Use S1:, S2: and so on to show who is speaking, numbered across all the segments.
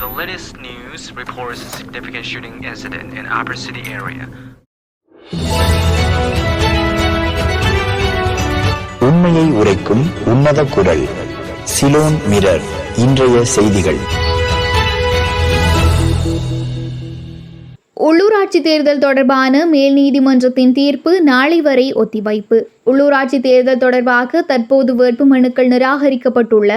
S1: The latest news reports a significant shooting incident in Upper City area.
S2: உண்மையை உரைக்கும் உன்னத குரல் சிலோன் மிரர் இன்றைய செய்திகள்
S3: உள்ளூராட்சி தேர்தல் தொடர்பான மேல் நீதிமன்றத்தின் தீர்ப்பு நாளை வரை ஒத்திவைப்பு உள்ளூராட்சி தேர்தல் தொடர்பாக தற்போது வேட்புமனுக்கள் நிராகரிக்கப்பட்டுள்ள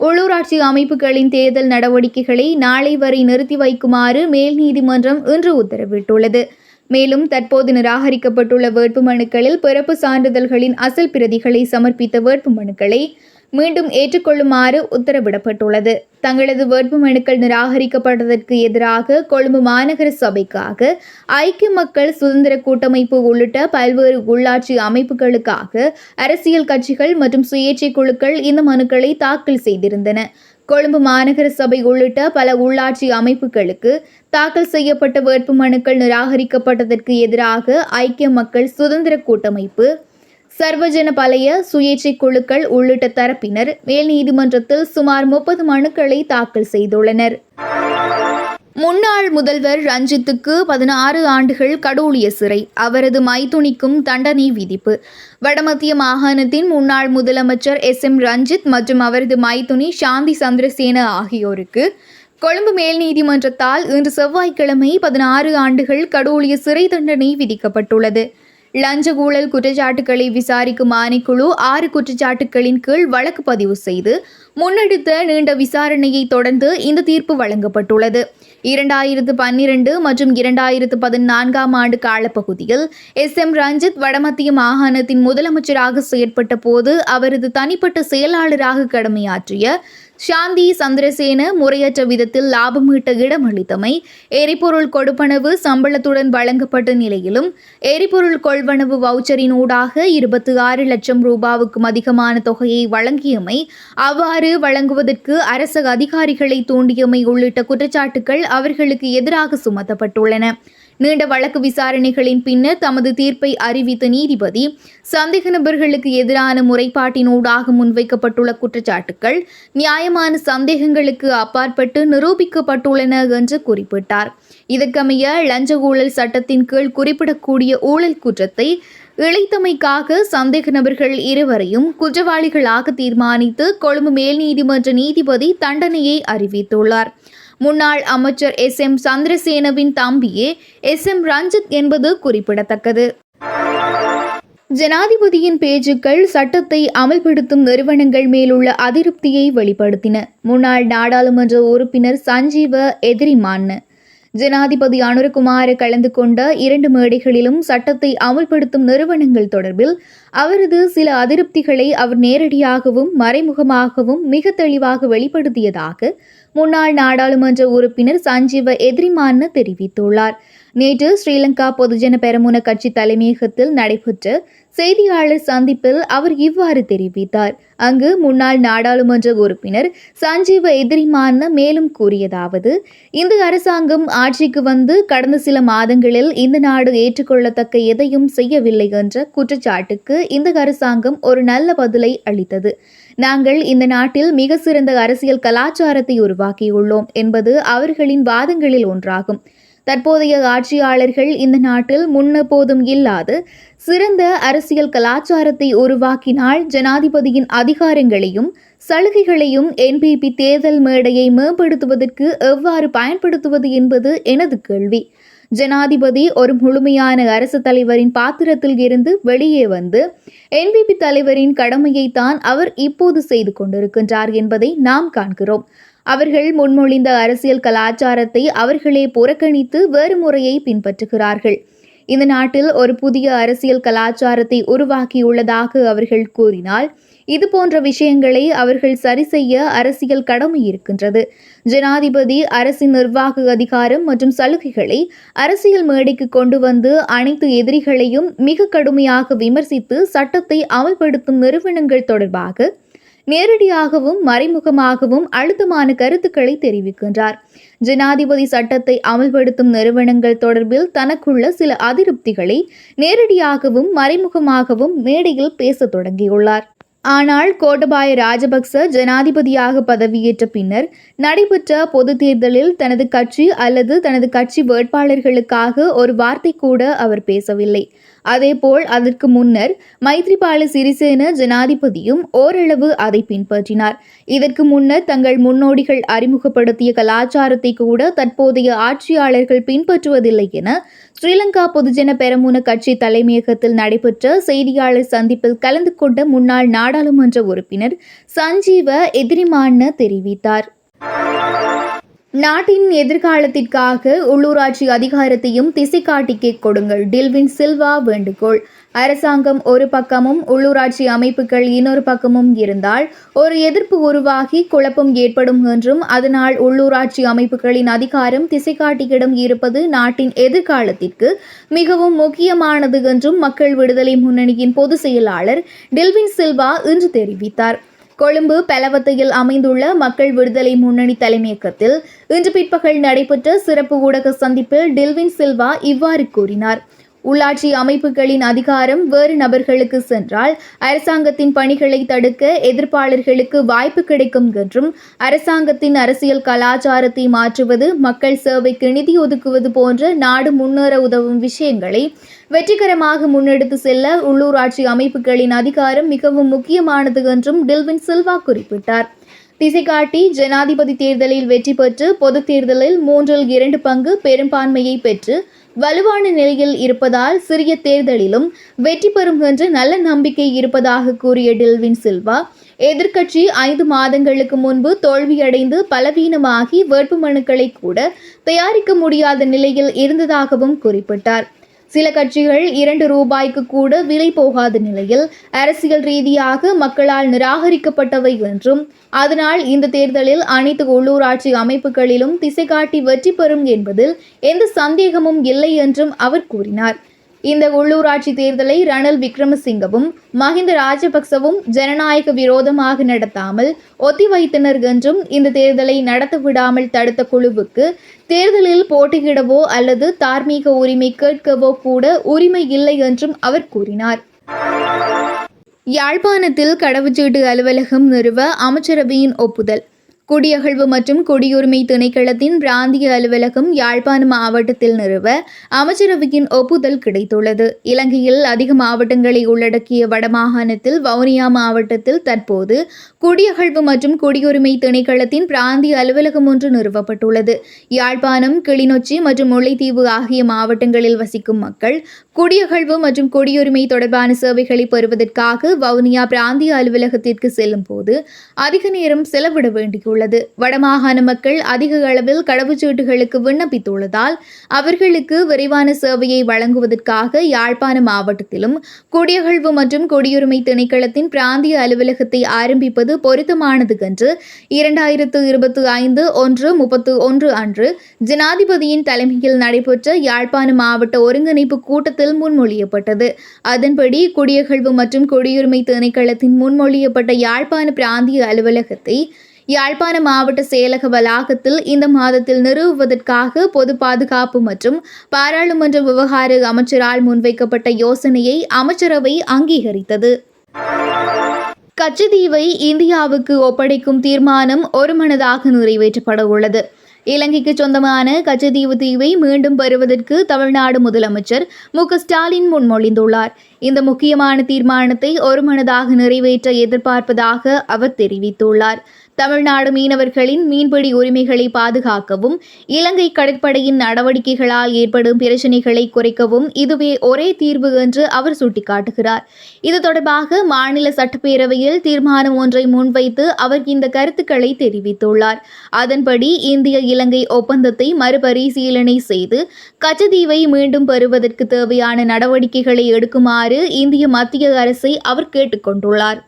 S3: உள்ளூராட்சி அமைப்புகளின் தேர்தல் நடவடிக்கைகளை நாளை வரை நிறுத்தி வைக்குமாறு மேல் நீதிமன்றம் இன்று உத்தரவிட்டுள்ளது. மேலும் தற்போது நிராகரிக்கப்பட்டுள்ள வேட்புமனுக்களில் பிறப்பு சான்றிதழ்களின் அசல் பிரதிகளை சமர்ப்பித்த வேட்புமனுக்களை மீண்டும் ஏற்றுக்கொள்ளுமாறு உத்தரவிடப்பட்டுள்ளது. தங்களது வேட்புமனுக்கள் நிராகரிக்கப்பட்டதற்கு எதிராக கொழும்பு மாநகர சபைக்காக ஐக்கிய மக்கள் சுதந்திர கூட்டமைப்பு உள்ளிட்ட பல்வேறு உள்ளாட்சி அமைப்புகளுக்காக அரசியல் கட்சிகள் மற்றும் சுயேட்சை குழுக்கள் இந்த மனுக்களை தாக்கல் செய்திருந்தன. கொழும்பு மாநகர சபை உள்ளிட்ட பல உள்ளாட்சி அமைப்புகளுக்கு தாக்கல் செய்யப்பட்ட வேட்புமனுக்கள் நிராகரிக்கப்பட்டதற்கு எதிராக ஐக்கிய மக்கள் சுதந்திர கூட்டமைப்பு சர்வஜன பழைய சுயேட்சை குழுக்கள் உள்ளிட்ட தரப்பினர் மேல் நீதிமன்றத்தில் சுமார் முப்பது மனுக்களை தாக்கல் செய்துள்ளனர். முன்னாள் முதல்வர் ரஞ்சித்துக்கு பதினாறு ஆண்டுகள் கடூழிய சிறை. அவரது மைத்துணிக்கும் தண்டனை விதிப்பு. வடமத்திய மாகாணத்தின் முன்னாள் முதலமைச்சர் எஸ் எம் ரஞ்சித் மற்றும் அவரது மைத்துணி சாந்தி சந்திரசேன ஆகியோருக்கு கொழும்பு மேல் நீதிமன்றத்தால் இன்று செவ்வாய்க்கிழமை பதினாறு ஆண்டுகள் கடூழிய சிறை தண்டனை விதிக்கப்பட்டுள்ளது. லஞ்ச ஊழல் குற்றச்சாட்டுகளை விசாரிக்கும் ஆணைக்குழு ஆறு குற்றச்சாட்டுகளின் கீழ் வழக்கு பதிவு செய்து முன்னெடுத்த நீண்ட விசாரணையை தொடர்ந்து இந்த தீர்ப்பு வழங்கப்பட்டுள்ளது. இரண்டாயிரத்து பன்னிரண்டு மற்றும் இரண்டாயிரத்து பதினான்காம் ஆண்டு காலப்பகுதியில் எஸ். எம். ரஞ்சித் வடமத்திய மாகாணத்தின் முதலமைச்சராக செயற்பட்ட போது அவரது தனிப்பட்ட செயலாளராக கடமையாற்றிய சாந்தி சந்திரசேன முறையற்ற விதத்தில் லாபம் ஈட்ட இடமளித்தமை எரிபொருள் கொடுப்பனவு சம்பளத்துடன் வழங்கப்பட்ட நிலையிலும் எரிபொருள் கொள்வனவு வவுச்சரின் ஊடாக இருபத்தி ஆறு லட்சம் ரூபாவுக்கும் அதிகமான தொகையை வழங்கியமை அவ்வாறு வழங்குவதற்கு அரசு அதிகாரிகளை தூண்டியமை உள்ளிட்ட குற்றச்சாட்டுகள் அவர்களுக்கு எதிராக சுமத்தப்பட்டுள்ளன. நீண்ட வழக்கு விசாரணைகளின் பின்னர் தமது தீர்ப்பை அறிவித்த நீதிபதி சந்தேக நபர்களுக்கு எதிரான முறைப்பாட்டினூடாக முன்வைக்கப்பட்டுள்ள குற்றச்சாட்டுகள் நியாயமான சந்தேகங்களுக்கு அப்பாற்பட்டு நிரூபிக்கப்பட்டுள்ளன என்று குறிப்பிட்டார். இதற்கமைய லஞ்ச ஊழல் சட்டத்தின் கீழ் குறிப்பிடக்கூடிய ஊழல் குற்றத்தை இழைத்தமைக்காக சந்தேக நபர்கள் இருவரையும் குற்றவாளிகளாக தீர்மானித்து கொழும்பு மேல் நீதிமன்ற நீதிபதி தண்டனையை அறிவித்துள்ளார். முன்னாள் அமைச்சர் எஸ் எம் சந்திரசேனவின் தம்பியே எஸ் எம் ரஞ்சித் என்பது குறிப்பிடத்தக்கது. ஜனாதிபதியின் பேச்சுக்கள் சட்டத்தை அமல்படுத்தும் நிறுவனங்கள் மேலுள்ள அதிருப்தியை வெளிப்படுத்தின. முன்னாள் நாடாளுமன்ற உறுப்பினர் சஞ்சீவ எதிரிமான்னு ஜனாதிபதி அனுரகுமார கலந்து கொண்ட இரண்டு மேடைகளிலும் சட்டத்தை அமல்படுத்தும் நிறுவனங்கள் தொடர்பில் அவரது சில அதிருப்திகளை அவர் நேரடியாகவும் மறைமுகமாகவும் மிக தெளிவாக வெளிப்படுத்தியதாக முன்னாள் நாடாளுமன்ற உறுப்பினர் சஞ்சீவ எதிரிமான்னு தெரிவித்துள்ளார். நேற்று ஸ்ரீலங்கா பொதுஜன பெரமுன கட்சி தலைமையகத்தில் நடைபெற்ற செய்தியாளர் சந்திப்பில் அவர் இவ்வாறு தெரிவித்தார். அங்கு முன்னாள் நாடாளுமன்ற உறுப்பினர் சஞ்சீவ எதிரிமான மேலும் கூறியதாவது இந்த அரசாங்கம் ஆட்சிக்கு வந்து கடந்த சில மாதங்களில் இந்த நாடு ஏற்றுக்கொள்ளத்தக்க எதையும் செய்யவில்லை என்ற குற்றச்சாட்டுக்கு இந்த அரசாங்கம் ஒரு நல்ல பதிலை அளித்தது. நாங்கள் இந்த நாட்டில் மிக சிறந்த அரசியல் கலாச்சாரத்தை உருவாக்கியுள்ளோம் என்பது அவர்களின் வாதங்களில் ஒன்றாகும். தற்போதைய ஆட்சியாளர்கள் இந்த நாட்டில் முன்னெப்போதும் இல்லாது சிறந்த அரசியல் கலாச்சாரத்தை உருவாக்கினால் ஜனாதிபதியின் அதிகாரங்களையும் சலுகைகளையும் என்பிபி தேர்தல் மேடையை மேம்படுத்துவதற்கு எவ்வாறு பயன்படுத்துவது என்பது எனது கேள்வி. ஜனாதிபதி ஒரு முழுமையான அரசு தலைவரின் பாத்திரத்தில் இருந்து வெளியே வந்து என்பிபி தலைவரின் கடமையை தான் அவர் இப்போது செய்து கொண்டிருக்கின்றார் என்பதை நாம் காண்கிறோம். அவர்கள் முன்மொழிந்த அரசியல் கலாச்சாரத்தை அவர்களே புறக்கணித்து வேறு முறையை பின்பற்றுகிறார்கள். இந்த நாட்டில் ஒரு புதிய அரசியல் கலாச்சாரத்தை உருவாக்கியுள்ளதாக அவர்கள் கூறினால் இது போன்ற விஷயங்களை அவர்கள் சரி செய்ய அரசியல் கடமை இருக்கின்றது. ஜனாதிபதி அரசின் நிர்வாக அதிகாரம் மற்றும் சலுகைகளை அரசியல் மேடைக்கு கொண்டு வந்து அனைத்து எதிரிகளையும் மிக கடுமையாக விமர்சித்து சட்டத்தை அமல்படுத்தும் நிறுவனங்கள் தொடர்பாக நேரடியாகவும் மறைமுகமாகவும் அழுத்தமான கருத்துக்களை தெரிவிக்கின்றார். ஜனாதிபதி சட்டத்தை அமல்படுத்தும் நிறுவனங்கள் தொடர்பில் தனக்குள்ள சில அதிருப்திகளை நேரடியாகவும் மறைமுகமாகவும் மேடையில் பேசத் தொடங்கியுள்ளார். ஆனால் கோட்டபாய ராஜபக்ச ஜனாதிபதியாக பதவியேற்ற பின்னர் நடைபெற்ற பொது தேர்தலில் தனது கட்சி அல்லது தனது கட்சி வேட்பாளர்களுக்காக ஒரு வார்த்தை கூட அவர் பேசவில்லை. அதேபோல் அதற்கு முன்னர் மைத்ரிபால சிறிசேன ஜனாதிபதியும் ஓரளவு அதை பின்பற்றினார். இதற்கு முன்னர் தங்கள் முன்னோடிகள் அறிமுகப்படுத்திய கலாச்சாரத்தை கூட தற்போதைய ஆட்சியாளர்கள் பின்பற்றுவதில்லை என ஸ்ரீலங்கா பொதுஜன பெரமுன கட்சி தலைமையகத்தில் நடைபெற்ற செய்தியாளர் சந்திப்பில் கலந்து கொண்ட முன்னாள் நாடாளுமன்ற உறுப்பினர் சஞ்சீவ எதிரிமான்னு தெரிவித்தார். நாட்டின் எதிர்காலத்திற்காக உள்ளூராட்சி அதிகாரத்தையும் திசைகாட்டிக்கு கொடுங்கள். டில்வின் சில்வா வேண்டுகோள். அரசாங்கம் ஒரு பக்கமும் உள்ளூராட்சி அமைப்புகள் இன்னொரு பக்கமும் இருந்தால் ஒரு எதிர்ப்பு உருவாகி குழப்பம் ஏற்படும் என்றும் அதனால் உள்ளூராட்சி அமைப்புகளின் அதிகாரம் திசைகாட்டியிடம் இருப்பது நாட்டின் எதிர்காலத்திற்கு மிகவும் முக்கியமானது என்றும் மக்கள் விடுதலை முன்னணியின் பொதுச் செயலாளர் டில்வின் சில்வா இன்று தெரிவித்தார். கொழும்பு பெலவத்தையில் அமைந்துள்ள மக்கள் விடுதலை முன்னணி தலைமையகத்தில் இன்று பிற்பகல் நடைபெற்ற சிறப்பு ஊடக சந்திப்பில் டில்வின் சில்வா இவ்வாறு கூறினார். உள்ளாட்சி அமைப்புகளின் அதிகாரம் வேறு நபர்களுக்கு சென்றால் அரசாங்கத்தின் பணிகளை தடுக்க எதிர்ப்பாளர்களுக்கு வாய்ப்பு கிடைக்கும் என்றும் அரசாங்கத்தின் அரசியல் கலாச்சாரத்தை மாற்றுவது மக்கள் சேவைக்கு நிதி ஒதுக்குவது போன்ற நாடு முன்னேற உதவும் விஷயங்களை வெற்றிகரமாக முன்னெடுத்து செல்ல உள்ளூராட்சி அமைப்புகளின் அதிகாரம் மிகவும் முக்கியமானது என்றும் டில்வின் சில்வா குறிப்பிட்டார். திசைகாட்டி ஜனாதிபதி தேர்தலில் வெற்றி பெற்று பொதுத் தேர்தலில் மூன்றில் இரண்டு பங்கு பெரும்பான்மையை பெற்று வலுவான நிலையில் இருப்பதால் சிறிய தேர்தலிலும் வெற்றி பெறும் என்று நல்ல நம்பிக்கை இருப்பதாக கூறிய டில்வின் சில்வா எதிர்க்கட்சி ஐந்து மாதங்களுக்கு முன்பு தோல்வியடைந்து பலவீனமாகி வேட்புமனுக்களை கூட தயாரிக்க முடியாத நிலையில் இருந்ததாகவும் குறிப்பிட்டார். சில கட்சிகள் இரண்டு ரூபாய்க்கு கூட விலை போகாத நிலையில் அரசியல் ரீதியாக மக்களால் நிராகரிக்கப்பட்டவை என்றும் அதனால் இந்த தேர்தலில் அனைத்து உள்ளூராட்சி அமைப்புகளிலும் திசைகாட்டி வெற்றி பெறும் என்பதில் எந்த சந்தேகமும் இல்லை என்றும் அவர் கூறினார். இந்த உள்ளூராட்சி தேர்தலை ரணில் விக்ரமசிங்கவும் மஹிந்த ராஜபக்சவும் ஜனநாயக விரோதமாக நடத்தாமல் ஒத்திவைத்தனர் என்றும் இந்த தேர்தலை நடத்த விடாமல் தடுத்த குழுவுக்கு தேர்தலில் போட்டியிடவோ அல்லது தார்மீக உரிமை கேட்கவோ கூட உரிமை இல்லை என்றும் அவர் கூறினார். யாழ்ப்பாணத்தில் கடவுச்சீட்டு அலுவலகம் நிறுவ அமைச்சரவையின் ஒப்புதல். குடியகழ்வு மற்றும் குடியுரிமை திணைக்களத்தின் பிராந்திய அலுவலகம் யாழ்ப்பாணம் மாவட்டத்தில் நிறுவ அமைச்சரவையின் ஒப்புதல் கிடைத்துள்ளது. இலங்கையில் அதிக மாவட்டங்களை உள்ளடக்கிய வடமாகாணத்தில் வவுனியா மாவட்டத்தில் தற்போது குடியகழ்வு மற்றும் குடியுரிமை திணைக்களத்தின் பிராந்திய அலுவலகம் ஒன்று நிறுவப்பட்டுள்ளது. யாழ்ப்பாணம் கிளிநொச்சி மற்றும் முல்லைத்தீவு ஆகிய மாவட்டங்களில் வசிக்கும் மக்கள் குடியகழ்வு மற்றும் குடியுரிமை தொடர்பான சேவைகளை பெறுவதற்காக வவுனியா பிராந்திய அலுவலகத்திற்கு செல்லும் போது அதிக நேரம் செலவிட வேண்டியுள்ளது. வடமாகாண மக்கள் அதிக அளவில் கடவுச்சீட்டுகளுக்கு விண்ணப்பித்துள்ளதால் அவர்களுக்கு விரைவான சேவையை வழங்குவதற்காக யாழ்ப்பாண மாவட்டத்திலும் குடியகழ்வு மற்றும் குடியுரிமை திணைக்களத்தின் பிராந்திய அலுவலகத்தை ஆரம்பிப்பது பொருத்தமானது என்று இரண்டாயிரத்து இருபத்தி ஐந்து ஒன்று முப்பத்து ஒன்று அன்று ஜனாதிபதியின் தலைமையில் நடைபெற்ற யாழ்ப்பாண மாவட்ட ஒருங்கிணைப்பு கூட்டத்தில் முன்மொழியப்பட்டது. அதன்படி குடியகழ்வு மற்றும் குடியுரிமை திணைக்களத்தின் முன்மொழியப்பட்ட யாழ்ப்பாண பிராந்திய அலுவலகத்தை யாழ்ப்பாண மாவட்ட செயலக வளாகத்தில் இந்த மாதத்தில் நிறுவுவதற்காக பொது பாதுகாப்பு மற்றும் பாராளுமன்ற விவகார அமைச்சரால் முன்வைக்கப்பட்ட யோசனையை அமைச்சரவை அங்கீகரித்தது. கச்சதீவை இந்தியாவுக்கு ஒப்படைக்கும் தீர்மானம் ஒருமனதாக நிறைவேற்றப்பட உள்ளது. இலங்கைக்கு சொந்தமான கச்சதீவு தீவை மீண்டும் பெறுவதற்கு தமிழ்நாடு முதலமைச்சர் மு. ஸ்டாலின் முன்மொழிந்துள்ளார். இந்த முக்கியமான தீர்மானத்தை ஒருமனதாக நிறைவேற்ற எதிர்பார்ப்பதாக அவர் தெரிவித்துள்ளார். தமிழ்நாடு மீனவர்களின் மீன்பிடி உரிமைகளை பாதுகாக்கவும் இலங்கை கடற்படையின் நடவடிக்கைகளால் ஏற்படும் பிரச்சினைகளை குறைக்கவும் இதுவே ஒரே தீர்வு என்று அவர் சுட்டிக்காட்டுகிறார். இது தொடர்பாக மாநில சட்டப்பேரவையில் தீர்மானம் ஒன்றை முன்வைத்து அவர் இந்த கருத்துக்களை தெரிவித்துள்ளார். அதன்படி இந்திய இலங்கை ஒப்பந்தத்தை மறுபரிசீலனை செய்து கச்சதீவை மீண்டும் பெறுவதற்கு தேவையான நடவடிக்கைகளை எடுக்குமாறு இந்திய மத்திய அரசை அவர் கேட்டுக்கொண்டுள்ளார்.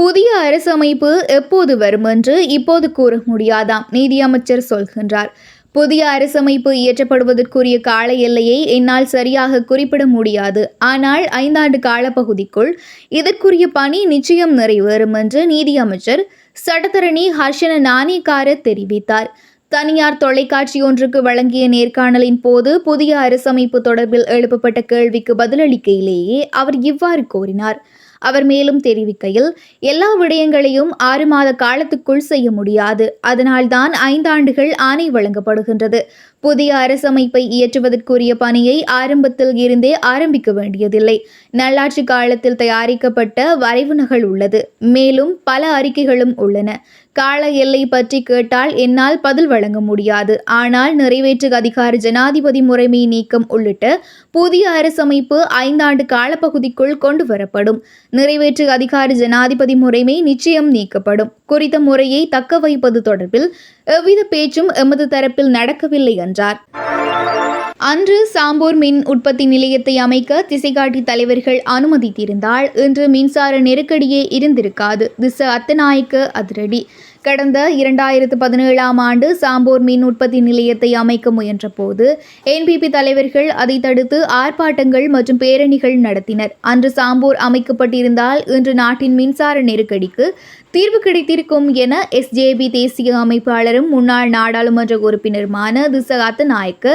S3: புதிய அரசமைப்பு எப்போது வரும் என்று இப்போது கூற முடியாதாம் நீதியமைச்சர் சொல்கின்றார். புதிய அரசமைப்பு இயற்றப்படுவதற்குரிய கால எல்லையை என்னால் சரியாக குறிப்பிட முடியாது. ஆனால் ஐந்தாண்டு காலப்பகுதிக்குள் இதற்குரிய பணி நிச்சயம் நிறைவேறும் என்று நீதியமைச்சர் சட்டத்தரணி ஹர்ஷன நாணேக்கார தெரிவித்தார். தனியார் தொலைக்காட்சி ஒன்றுக்கு வழங்கிய நேர்காணலின் போது புதிய அரசமைப்பு தொடர்பில் எழுப்பப்பட்ட கேள்விக்கு பதிலளிக்கையிலேயே அவர் இவ்வாறு கூறினார். அவர் மேலும் தெரிவிக்கையில் எல்லா விடயங்களையும் ஆறு மாத காலத்துக்குள் செய்ய முடியாது. அதனால்தான் ஐந்தாண்டுகள் ஆணை வழங்கப்படுகின்றது. புதிய அரசமைப்பை இயற்றுவதற்குரிய பணியை ஆரம்பத்தில் இருந்தே ஆரம்பிக்க வேண்டியதில்லை. நல்லாட்சி காலத்தில் தயாரிக்கப்பட்ட வரைவு நகல் உள்ளது. மேலும் பல அறிக்கைகளும் உள்ளன. கால எல்லை பற்றி கேட்டால் என்னால் பதில் வழங்க முடியாது. ஆனால் நிறைவேற்று அதிகார ஜனாதிபதி முறைமை நீக்கம் உள்ளிட்ட புதிய அரசமைப்பு ஐந்தாண்டு காலப்பகுதிக்குள் கொண்டு வரப்படும் நிறைவேற்று அதிகார ஜனாதிபதி முறைமை நிச்சயம் நீக்கப்படும். குறித்த முறையை தக்க வைப்பது தொடர்பில் எவ்வித பேச்சும் எமது தரப்பில் நடக்கவில்லை என்றார் அன்று சாம்பூர் மின் உற்பத்தி நிலையத்தை அமைக்க திசைகாட்டி தலைவர்கள் அனுமதித்திருந்தால் இன்று மின்சார நெருக்கடியே இருந்திருக்காது. திச அத்தநாயக்க அதிரடி. கடந்த இரண்டாயிரத்து பதினேழாம் ஆண்டு சாம்பூர் மின் உற்பத்தி நிலையத்தை அமைக்க முயன்றபோது என்பிபி தலைவர்கள் அதை தடுத்து ஆர்ப்பாட்டங்கள் மற்றும் பேரணிகள் நடத்தினர். அன்று சாம்பூர் அமைக்கப்பட்டிருந்தால் இன்று நாட்டின் மின்சார நெருக்கடிக்கு தீர்வு கிடைத்திருக்கும் என எஸ்ஜேபி தேசிய அமைப்பாளரும் முன்னாள் நாடாளுமன்ற உறுப்பினருமான திசகாத்த நாயக்கு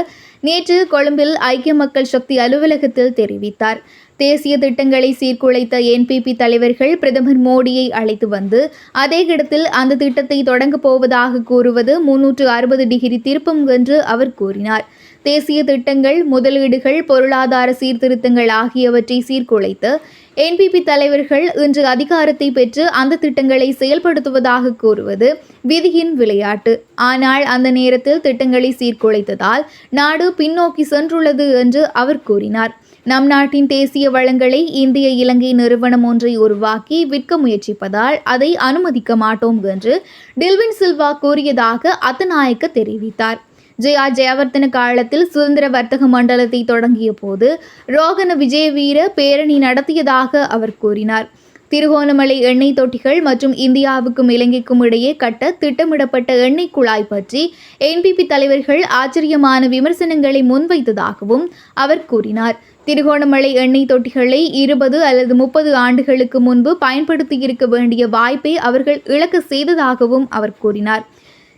S3: நேற்று கொழும்பில் ஐக்கிய மக்கள் சக்தி அலுவலகத்தில் தெரிவித்தார். தேசிய திட்டங்களை சீர்குலைத்த என்பிபி தலைவர்கள் பிரதமர் மோடியை அழைத்து வந்து அதே இடத்தில் அந்த திட்டத்தை தொடங்கப் போவதாக கூறுவது முன்னூற்று அறுபது டிகிரி திருப்பம் என்று அவர் கூறினார். தேசிய திட்டங்கள் முதலீடுகள் பொருளாதார சீர்திருத்தங்கள் ஆகியவற்றை சீர்குலைத்து என்பிபி தலைவர்கள் இன்று அதிகாரத்தை பெற்று அந்த திட்டங்களை செயல்படுத்துவதாக கூறுவது விதியின் விளையாட்டு. ஆனால் அந்த நேரத்தில் திட்டங்களை சீர்குலைத்ததால் நாடு பின்னோக்கி சென்றுள்ளது என்று அவர் கூறினார். நம் நாட்டின் தேசிய வளங்களை இந்திய இலங்கை நிறுவனம் ஒன்றை உருவாக்கி விற்க முயற்சிப்பதால் அதை அனுமதிக்க மாட்டோம் என்று டில்வின் சில்வா கூறியதாக அத்தநாயக்க தெரிவித்தார். ஜெயா ஜெயவர்த்தன காலத்தில் சுதந்திர வர்த்தக மண்டலத்தை தொடங்கிய போது ரோகன விஜயவீர பேரணி நடத்தியதாக அவர் கூறினார். திருகோணமலை எண்ணெய் தொட்டிகள் மற்றும் இந்தியாவுக்கும் இலங்கைக்கும் இடையே கட்ட திட்டமிடப்பட்ட எண்ணெய் குழாய் பற்றி என்பிபி தலைவர்கள் ஆச்சரியமான விமர்சனங்களை முன்வைத்ததாகவும் அவர் கூறினார். திருகோணமலை எண்ணெய் தொட்டிகளை இருபது அல்லது முப்பது ஆண்டுகளுக்கு முன்பு பயன்படுத்தியிருக்க வேண்டிய வாய்ப்பை அவர்கள் இழக்க செய்ததாகவும் அவர் கூறினார்.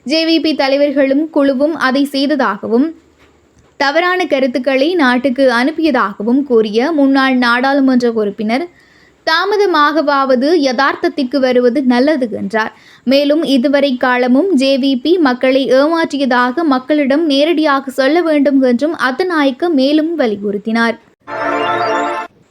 S3: ஜேவிபி தலைவர்களும் குழுவும் அதை செய்ததாகவும் தவறான கருத்துக்களை நாட்டுக்கு அனுப்பியதாகவும் கூறிய முன்னாள் நாடாளுமன்ற உறுப்பினர் தாமதமாகவாவது யதார்த்தத்திற்கு வருவது நல்லது என்றார். மேலும் இதுவரை காலமும் ஜேவிபி மக்களை ஏமாற்றியதாக மக்களிடம் நேரடியாக சொல்ல வேண்டும் என்றும் அத்தநாயக்க மேலும் வலியுறுத்தினார்.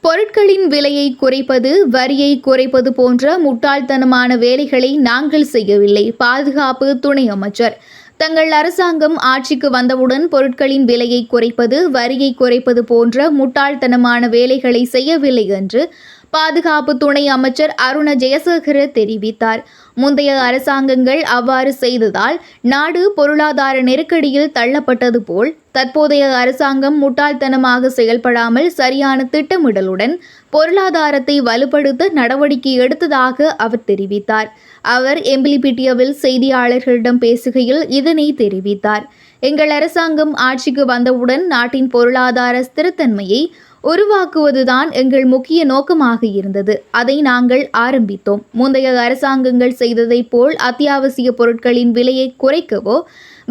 S3: பொருட்களின் விலையை குறைப்பது வரியை குறைப்பது போன்ற முட்டாள்தனமான வேலைகளை நாங்கள் செய்யவில்லை பாதுகாப்பு துணை அமைச்சர். தங்கள் அரசாங்கம் ஆட்சிக்கு வந்தவுடன் பொருட்களின் விலையை குறைப்பது வரியை குறைப்பது போன்ற முட்டாள்தனமான வேலைகளை செய்யவில்லை என்று பாதுகாப்பு துணை அமைச்சர் அருண ஜெயசேகர தெரிவித்தார். முந்தைய அரசாங்கங்கள் அவ்வாறு செய்ததால் நாடு பொருளாதார நெருக்கடியில் தள்ளப்பட்டது போல் தற்போதைய அரசாங்கம் முட்டாள்தனமாக செயல்படாமல் சரியான திட்டமிடலுடன் பொருளாதாரத்தை வலுப்படுத்த நடவடிக்கை எடுத்ததாக அவர் தெரிவித்தார். அவர் எம்பிலிபிட்டியவில் செய்தியாளர்களிடம் பேசுகையில் இதனை தெரிவித்தார். எங்கள் அரசாங்கம் ஆட்சிக்கு வந்தவுடன் நாட்டின் பொருளாதார ஸ்திரத்தன்மையை உருவாக்குவதுதான் எங்கள் முக்கிய நோக்கமாக இருந்தது. அதை நாங்கள் ஆரம்பித்தோம். முந்தைய அரசாங்கங்கள் செய்ததைப் போல் அத்தியாவசிய பொருட்களின் விலையை குறைக்கவோ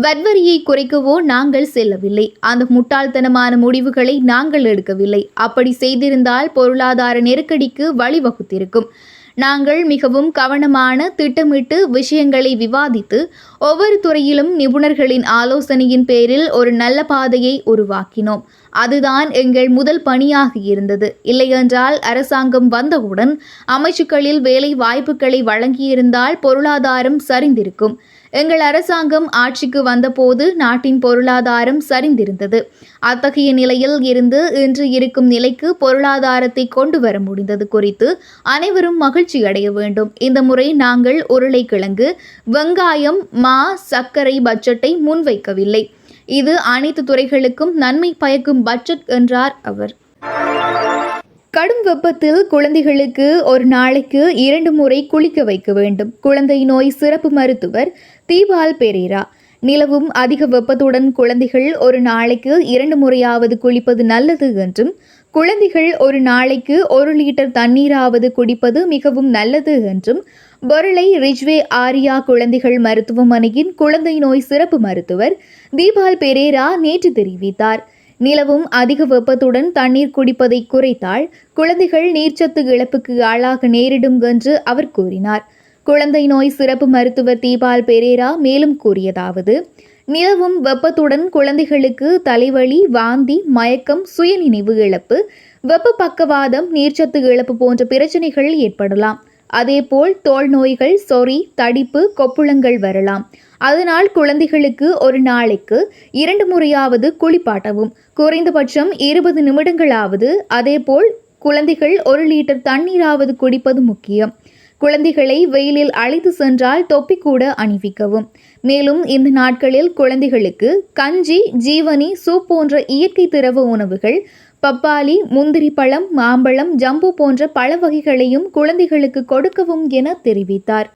S3: வட்வரியை குறைக்கவோ நாங்கள் செல்லவில்லை. அந்த முட்டாள்தனமான முடிவுகளை நாங்கள் எடுக்கவில்லை. அப்படி செய்திருந்தால் பொருளாதார நெருக்கடிக்கு வழிவகுத்திருக்கும். நாங்கள் மிகவும் கவனமான திட்டமிட்டு விஷயங்களை விவாதித்து ஒவ்வொரு துறையிலும் நிபுணர்களின் ஆலோசனையின் பேரில் ஒரு நல்ல பாதையை உருவாக்கினோம். அதுதான் எங்கள் முதல் பணியாக இருந்தது. இல்லையென்றால் அரசாங்கம் வந்தவுடன் அமைச்சுக்களில் வேலை வாய்ப்புகளை வழங்கியிருந்தால் பொருளாதாரம் சரிந்திருக்கும். எங்கள் அரசாங்கம் ஆட்சிக்கு வந்தபோது நாட்டின் பொருளாதாரம் சரிந்திருந்தது. அத்தகைய நிலையில் இருந்து இன்று இருக்கும் நிலைக்கு பொருளாதாரத்தை கொண்டு வர முடிந்தது குறித்து அனைவரும் மகிழ்ச்சி அடைய வேண்டும். இந்த முறை நாங்கள் உருளைக்கிழங்கு வெங்காயம் மா சர்க்கரை பட்ஜெட்டை முன்வைக்கவில்லை. இது அனைத்து துறைகளுக்கும் நன்மை பயக்கும் பட்ஜெட் என்றார் அவர். கடும் வெப்பத்தில் குழந்தைகளுக்கு ஒரு நாளைக்கு இரண்டு முறை குளிக்க வைக்க வேண்டும். குழந்தை நோய் சிறப்பு மருத்துவர் தீபால் பெரேரா. நிலவும் அதிக வெப்பத்துடன் குழந்தைகள் ஒரு நாளைக்கு இரண்டு முறையாவது குளிப்பது நல்லது என்றும் குழந்தைகள் ஒரு நாளைக்கு ஒரு லிட்டர் தண்ணீராவது குடிப்பது மிகவும் நல்லது என்றும் பொருளை ரிஜ்வே ஆரியா குழந்தைகள் மருத்துவமனையின் குழந்தை நோய் சிறப்பு மருத்துவர் தீபால் பெரேரா நேற்று தெரிவித்தார். நிலவும் அதிக வெப்பத்துடன் தண்ணீர் குடிப்பதை குறைத்தால் குழந்தைகள் நீர்ச்சத்து இழப்புக்கு ஆளாக நேரிடும் என்று அவர் கூறினார். குழந்தை நோய் சிறப்பு மருத்துவர் தீபால் பெரேரா மேலும் கூறியதாவது நிலவும் வெப்பத்துடன் குழந்தைகளுக்கு தலைவலி வாந்தி மயக்கம் சுயநினைவு இழப்பு வெப்ப பக்கவாதம் நீர்ச்சத்து இழப்பு போன்ற பிரச்சனைகள் ஏற்படலாம். அதேபோல் தோல் நோய்கள் சொறி தடிப்பு கொப்புளங்கள் வரலாம். அதனால் குழந்தைகளுக்கு ஒரு நாளைக்கு இரண்டு முறையாவது குளிப்பாட்டவும் குறைந்தபட்சம் இருபது நிமிடங்களாவது. அதேபோல் குழந்தைகள் ஒரு லிட்டர் தண்ணீராவது குடிப்பது முக்கியம். குழந்தைகளை வெயிலில் அழைத்து சென்றால் தொப்பி கூட அணிவிக்கவும். மேலும் இந்த நாட்களில் குழந்தைகளுக்கு கஞ்சி ஜீவனி சூப் போன்ற இயற்கை திரவ உணவுகள் பப்பாளி முந்திரி பழம் மாம்பழம் ஜம்பு போன்ற பழ வகைகளையும் குழந்தைகளுக்கு கொடுக்கவும் என தெரிவித்தார்.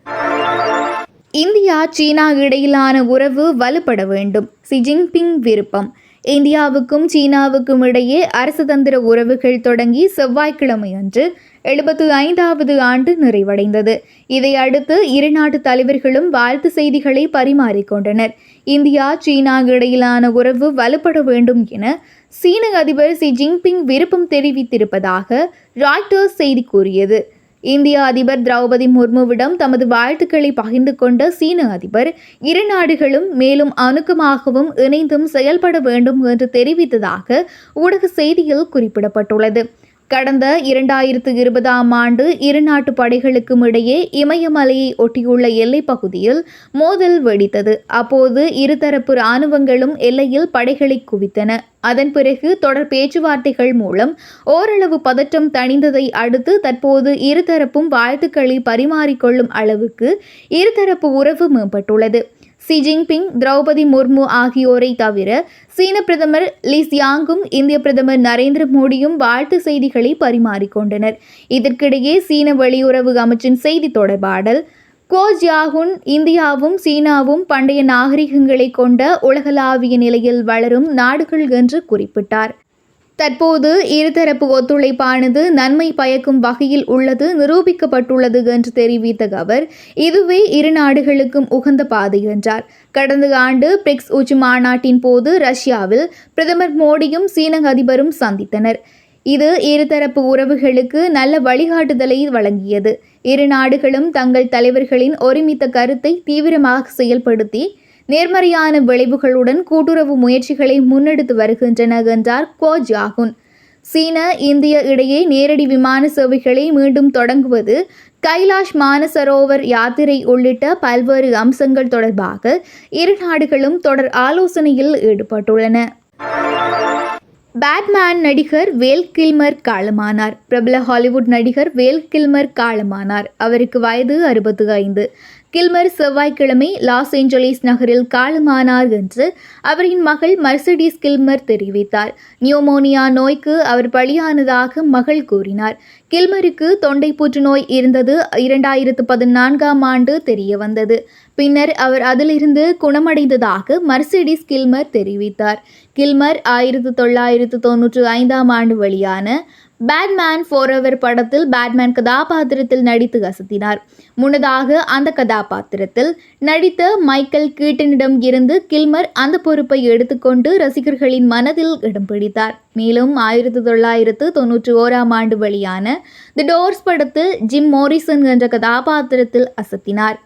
S3: இந்தியா சீனா இடையிலான உறவு வலுப்பட வேண்டும். ஷி ஜின்பிங் விருப்பம். இந்தியாவுக்கும் சீனாவுக்கும் இடையே அரசதந்திர உறவுகள் தொடங்கி செவ்வாய்க்கிழமை அன்று எழுபத்து ஐந்தாவது ஆண்டு நிறைவடைந்தது. இதையடுத்து இரு நாட்டு தலைவர்களும் வாழ்த்து செய்திகளை பரிமாறிக்கொண்டனர். இந்தியா சீனா இடையிலான உறவு வலுப்பட வேண்டும் என சீன அதிபர் ஷி ஜின்பிங் விருப்பம் தெரிவித்திருப்பதாக ராய்டர்ஸ் செய்தி கூறியது. இந்திய அதிபர் திரௌபதி முர்முவிடம் தமது வாழ்த்துக்களை பகிர்ந்து கொண்ட சீன அதிபர் இரு நாடுகளும் மேலும் அணுக்கமாகவும் இணைந்தும் செயல்பட வேண்டும் என்று தெரிவித்ததாக ஊடக செய்தியில் குறிப்பிடப்பட்டுள்ளது. கடந்த இரண்டாயிரத்து இருபதாம் ஆண்டு இரு நாட்டு படைகளுக்கும் இடையே இமயமலையை ஒட்டியுள்ள எல்லைப் பகுதியில் மோதல் வெடித்தது. அப்போது இருதரப்பு இராணுவங்களும் எல்லையில் படைகளை குவித்தன. அதன் பிறகு தொடர் பேச்சுவார்த்தைகள் மூலம் ஓரளவு பதற்றம் தணிந்ததை அடுத்து தற்போது இருதரப்பும் வாழ்த்துக்களை பரிமாறிக்கொள்ளும் அளவுக்கு இருதரப்பு உறவு மேம்பட்டுள்ளது. ஷி ஜின்பிங் திரௌபதி முர்மு ஆகியோரை தவிர சீன பிரதமர் லீ சியாங்கும் இந்திய பிரதமர் நரேந்திர மோடியும் வாழ்த்து செய்திகளை பரிமாறிக்கொண்டனர் இதற்கிடையே சீன வெளியுறவு அமைச்சின் செய்தி தொடர்பாடல் கோ ஜியாகுன் இந்தியாவும் சீனாவும் பண்டைய நாகரிகங்களை கொண்ட உலகளாவிய நிலையில் வளரும் நாடுகள் என்று குறிப்பிட்டார். தற்போது இருதரப்பு ஒத்துழைப்பானது நன்மை பயக்கும் வகையில் உள்ளது நிரூபிக்கப்பட்டுள்ளது என்று தெரிவித்த அவர் இதுவே இரு நாடுகளுக்கும் உகந்த பாதை என்றார். கடந்த ஆண்டு பிரிக்ஸ் உச்சி மாநாட்டின் போது ரஷ்யாவில் பிரதமர் மோடியும் சீன அதிபரும் சந்தித்தனர். இது இருதரப்பு உறவுகளுக்கு நல்ல வழிகாட்டுதலை வழங்கியது. இரு நாடுகளும் தங்கள் தலைவர்களின் ஒருமித்த கருத்தை தீவிரமாக செயல்படுத்தி நேர்மறையான விளைவுகளுடன் கூட்டுறவு முயற்சிகளை முன்னெடுத்து வருகின்றன என்றார் கோ ஜாகுன். சீன இந்திய இடையே நேரடி விமான சேவைகளை மீண்டும் தொடங்குவது கைலாஷ் மானசரோவர் யாத்திரை உள்ளிட்ட பல்வேறு அம்சங்கள் தொடர்பாக இரு நாடுகளும் தொடர் ஆலோசனையில் ஈடுபட்டுள்ளன. பேட்மேன் நடிகர் வேல் கில்மர் காலமானார். பிரபல ஹாலிவுட் நடிகர் வேல் கில்மர் காலமானார். அவருக்கு வயது அறுபத்து ஐந்து. கில்மர் செவ்வாய்க்கிழமை லாஸ் ஏஞ்சலிஸ் நகரில் காலமானார் என்று அவரின் மகள் மர்சிடிஸ் கில்மர் தெரிவித்தார். நியூமோனியா நோய்க்கு அவர் பலியானதாக மகள் கூறினார். கில்மருக்கு தொண்டை புற்றுநோய் இருந்தது இரண்டாயிரத்து பதினான்காம் ஆண்டு தெரிய வந்தது பின்னர் அவர் அதிலிருந்து குணமடைந்ததாக மர்சிடிஸ் கில்மர் தெரிவித்தார். கில்மர் ஆயிரத்து தொள்ளாயிரத்து தொன்னூற்று ஐந்தாம் ஆண்டு வெளியான பேட்மேன் ஃபோரெவர் படத்தில் பேட்மேன் கதாபாத்திரத்தில் நடித்து அசத்தினார் முன்னதாக அந்த கதாபாத்திரத்தில் நடித்த மைக்கேல் கீட்டனிடம் இருந்து கில்மர் அந்த பொறுப்பை எடுத்துக்கொண்டு ரசிகர்களின் மனதில் இடம் பிடித்தார். மேலும் ஆயிரத்தி தொள்ளாயிரத்து தொன்னூற்றி ஓராம் ஆண்டு வெளியான தி டோர்ஸ் படத்தில் ஜிம் மோரிசன் என்ற கதாபாத்திரத்தில் அசத்தினார்.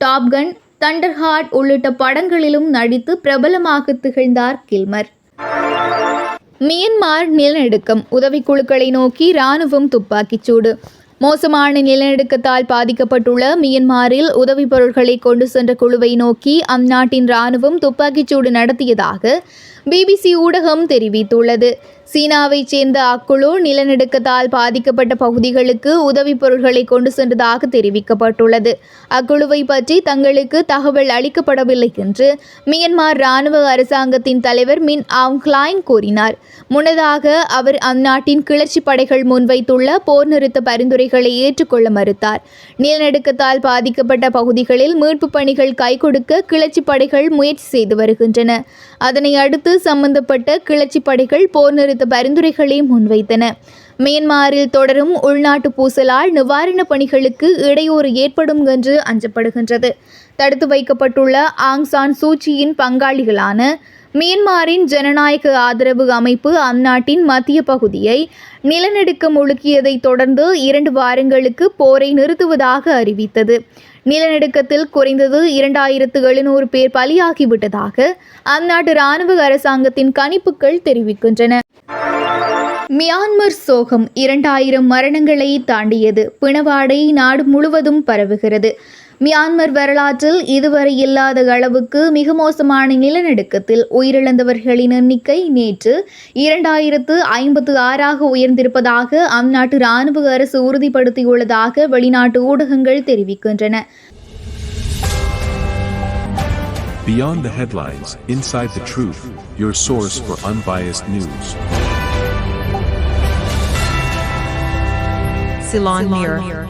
S3: டாப்கன் தண்டர்ஹார்ட் உள்ளிட்ட படங்களிலும் நடித்து பிரபலமாக திகழ்ந்தார் கில்மர் மியன்மார் நிலநடுக்கம் உதவிக்குழுக்களை நோக்கி இராணுவம் துப்பாக்கிச்சூடு மோசமான நிலநடுக்கத்தால் பாதிக்கப்பட்டுள்ள மியன்மாரில் உதவிப் பொருட்களை கொண்டு சென்ற குழுவை நோக்கி அந்நாட்டின் இராணுவம் துப்பாக்கிச்சூடு நடத்தியதாக பிபிசி ஊடகம் தெரிவித்துள்ளது. சீனாவைச் சேர்ந்த அக்குழு நிலநடுக்கத்தால் பாதிக்கப்பட்ட பகுதிகளுக்கு உதவிப் பொருட்களை கொண்டு சென்றதாக தெரிவிக்கப்பட்டுள்ளது. அக்குழுவை பற்றி தங்களுக்கு தகவல் அளிக்கப்படவில்லை என்று மியன்மார் இராணுவ அரசாங்கத்தின் தலைவர் மின் ஆங் கிளாங் கூறினார். முன்னதாக அவர் அந்நாட்டின் கிளர்ச்சி படைகள் முன்வைத்துள்ள போர் நிறுத்த பரிந்துரைகளை ஏற்றுக்கொள்ள மறுத்தார். நிலநடுக்கத்தால் பாதிக்கப்பட்ட பகுதிகளில் மீட்புப் பணிகள் கைகொடுக்க கிளர்ச்சி படைகள் முயற்சி செய்து வருகின்றன. அதனை அடுத்து சம்பந்தப்பட்ட கிளர்ச்சி படைகள் போர் நிறுத்த பரிந்துரைகளை முன்வைத்தன. மியன்மாரில் தொடரும் உள்நாட்டு பூசலால் நிவாரணப் பணிகளுக்கு இடையூறு ஏற்படும் என்று அஞ்சப்படுகின்றது. தடுத்து வைக்கப்பட்டுள்ள ஆங் சான் சூச்சியின் பங்காளிகளான மியன்மாரின் ஜனநாயக ஆதரவு அமைப்பு அந்நாட்டின் மத்திய பகுதியை நிலநடுக்கம் முழுக்கியதை தொடர்ந்து இரண்டு வாரங்களுக்கு போரை நிறுத்துவதாக அறிவித்தது. நிலநடுக்கத்தில் குறைந்தது இரண்டாயிரத்து எழுநூறு பேர் பலியாகிவிட்டதாக அந்நாட்டு இராணுவ அரசாங்கத்தின் கணிப்புகள் தெரிவிக்கின்றன. மியான்மர் சோகம் இரண்டாயிரம் மரணங்களை தாண்டியது. பிணவாடை நாடு முழுவதும் பரவுகிறது. மியான்மர் வரலாற்றில் இதுவரை இல்லாத அளவுக்கு மிக மோசமான நிலநடுக்கத்தில் உயிரிழந்தவர்களின் எண்ணிக்கை நேற்று இரண்டாயிரத்து ஐம்பத்து ஆறாக உயர்ந்திருப்பதாக அந்நாட்டு இராணுவ அரசு உறுதிப்படுத்தியுள்ளதாக வெளிநாட்டு ஊடகங்கள் தெரிவிக்கின்றன
S4: Beyond the headlines, inside the truth, your source for unbiased news.
S5: Ceylon Mirror.